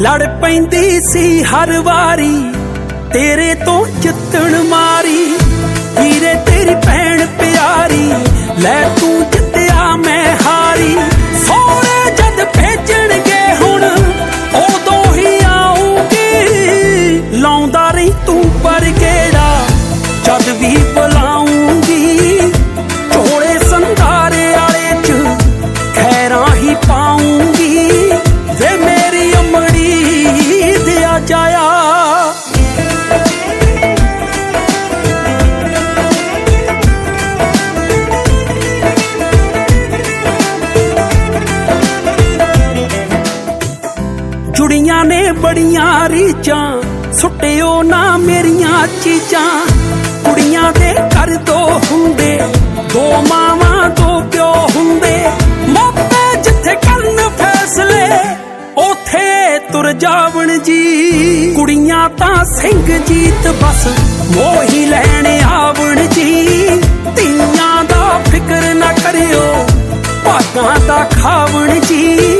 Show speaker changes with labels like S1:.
S1: ਲੜ ਪੈਂਦੀ ਸੀ ਹਰ ਵਾਰੀ। ਤੇਰੇ ਤੋਂ ਜਿੱਤਣ ਮਾਰੀ। ਵੀਰੇ ਤੇਰੀ ਭੈਣ ਪਿਆਰੀ, ਲੈ ਤੂੰ ਜੁੜੀਆਂ ਨੇ ਬੜੀਆਂ ਰੀਚਾਂ ਸੁੱਟਿਓ ਨਾ ਮੇਰੀਆਂ ਚੀਜ਼ਾਂ। ਕੁੜੀਆਂ ਦੇ ਘਰ ਦੋ ਹੁੰਦੇ, ਦੋ ਮਾਵਾਂ, ਦੋ ਪਿਓ ਹੁੰਦੇ। ਮੋਪੇ ਜਿੱਥੇ ਕਰਨ ਫੈਸਲੇ, ਉਥੇ ਤੁਰ ਜਾਵਣ ਜੀ। ਕੁੜੀਆਂ ਤਾਂ ਸਿੰਘ ਜੀਤ ਬਸ, ਮੋਹੀ ਲੈਣ ਆਵਣ ਜੀ। ਧੀਆਂ ਦਾ ਫਿਕਰ ਨਾ ਕਰਿਓ, ਭਾਗਾਂ ਦਾ ਖਾਵਣ ਜੀ।